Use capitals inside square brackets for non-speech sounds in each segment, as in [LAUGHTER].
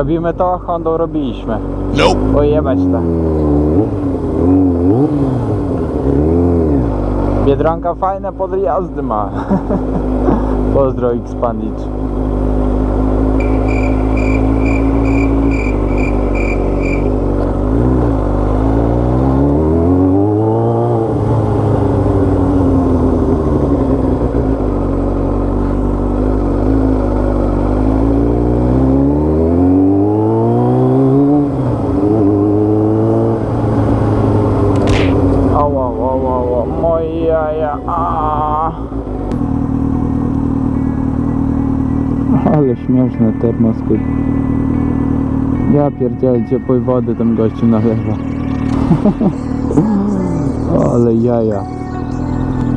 Robimy to, Hondą robiliśmy. Nope. Oj, jebać to. Biedronka fajne podjazdy ma. [LAUGHS] Pozdro Xpandit. Ała, moje jaja. Ale śmieszny termoskop. Ja pierdzielę ciepłej wody tym gościu nalewa. [LAUGHS] Ale jaja.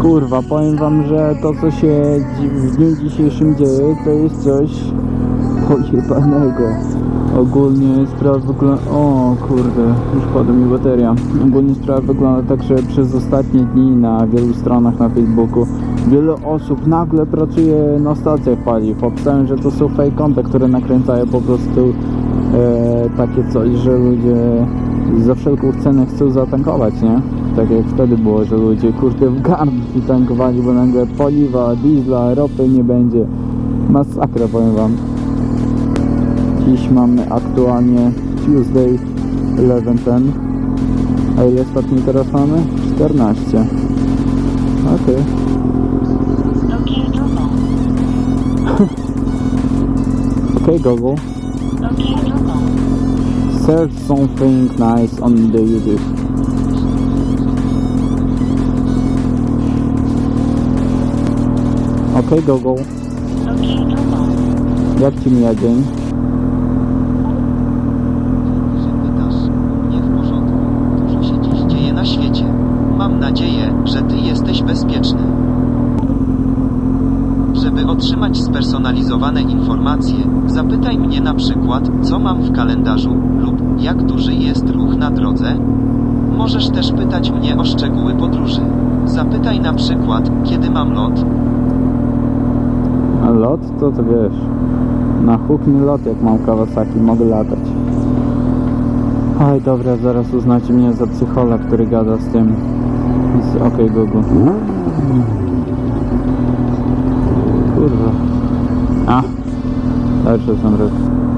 Kurwa, powiem wam, że to co się w dniu dzisiejszym dzieje, to jest coś pojebanego. Ogólnie sprawa wygląda... O kurde, już padła mi bateria. Ogólnie sprawa wygląda tak, że przez ostatnie dni na wielu stronach na Facebooku wiele osób nagle pracuje na stacjach paliw. Obstałem, że to są fake które nakręcają po prostu e, takie coś, że ludzie za wszelką cenę chcą zatankować, nie? Tak jak wtedy było, że ludzie kurde w garnki tankowali, bo nagle paliwa, diesla, ropy nie będzie. Masakra powiem wam. Dziś mamy aktualnie Tuesday 11.10 A ile stopni teraz mamy? 14 Okej phone. [LAUGHS] Okej Google your phone. Search something nice on the YouTube Okej Google your phone. Jak ci mija dzień? że pytasz. Nie w porządku. Dużo się dziś dzieje na świecie. Mam nadzieję, że ty jesteś bezpieczny. Żeby otrzymać spersonalizowane informacje, zapytaj mnie na przykład, co mam w kalendarzu, lub jak duży jest ruch na drodze. Możesz też pytać mnie o szczegóły podróży. Zapytaj na przykład, kiedy mam lot, A lot to to wiesz Na huk lot jak mam Kawasaki mogę latać Oj dobra, zaraz uznacie mnie za psychola, który gada z tym z OK Google Kurwa. A Lepsze są rzeczy